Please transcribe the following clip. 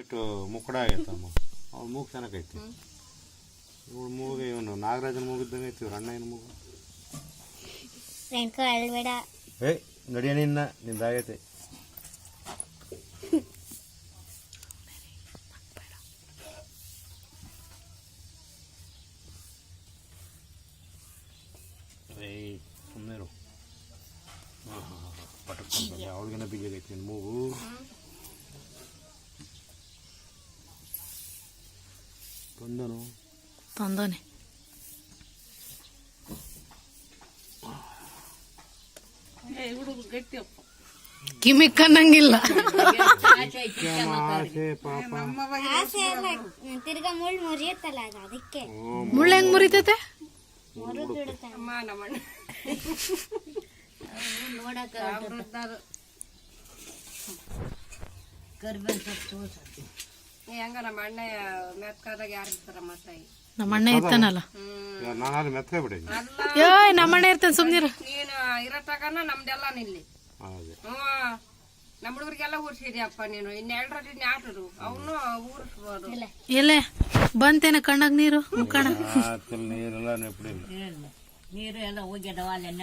ಇಟ್ಟು ಮುಕ್ಕಡ ಆಗೈತಮ್ಮ ಅವ್ಳ ಮೂಗು ಚೆನ್ನಾಗೈತಿ ಇವಳು ಮೂಗು ಇವನು ನಾಗರಾಜನ ಮೂಗಿದ್ದಂಗೆ ಐತಿ ಇವ್ರ ಅಣ್ಣ ಏನು ಮೂಗು. ರೆಂಕು ಅಳ್ಬೇಡ. ಏ ನಡಿಯ ನಿನ್ನ ನಿಂದಾಗೈತೆ ಏಯ್ ಸುಮ್ಮನೆ ಅವಳಿಗೇನ ನಿನ್ನ ಮೂಗು. ತಂದನೆ ಆಸೆ ಅಲ್ಲ ತಿರ್ಗಾ ಮುಳ್ಳು ಮುರಿಯುತ್ತಲ್ಲ ಅದು ಅದಕ್ಕೆ. ಮುಳ್ಳು ಹೆಂಗ್ ಮುರಿತೈತೆ? ಮುರಿದು ಬಿಡುತ್ತೆ. ಹೆಂಗ ನಮ್ಮ ಅಣ್ಣ ಮೆತ್ಕಾದಾಗ ಯಾರು ಇರ್ತಾರ ತಾಯಿ? ನಮ್ಮ ಅಣ್ಣ ಇರ್ತಾನಲ್ಲ? ನಾನು ಅಲ್ಲಿ ಮೆತ್ತಗೆ ಬಿಡಿ ಏಯ್ ನಮ್ಮ ಅಣ್ಣ ಇರ್ತಾನೆ ಸುಮ್ನಿರು. ನೀನು ಇರತಕನ ನಮ್ದೆಲ್ಲ ನಿಲ್ಲಿ. ಹ್ಮ್. ನಮ್ಮ ಹುಡುಗರಿಗೆಲ್ಲ ಊರ್ಸಿದ್ಯಪ್ಪ ನೀನು. ಇನ್ನೆರಡರಲ್ಲಿ ನ್ಯಾಟರು ಅವನು ಊರಿಸ್ಬೋದು. ಎಲ್ಲೇ? ಬಂತೇನ ಕಣ್ಣಾಗ ನೀರು ಆತಲ್ಲಿ ನೀರೆಲ್ಲ ನೆಪ್ಪಡಿಲ್ಲ ನೀರು ಎಲ್ಲ ಹೋಗ್ಯದವ ಅಲ್ಲೆಲ್ಲ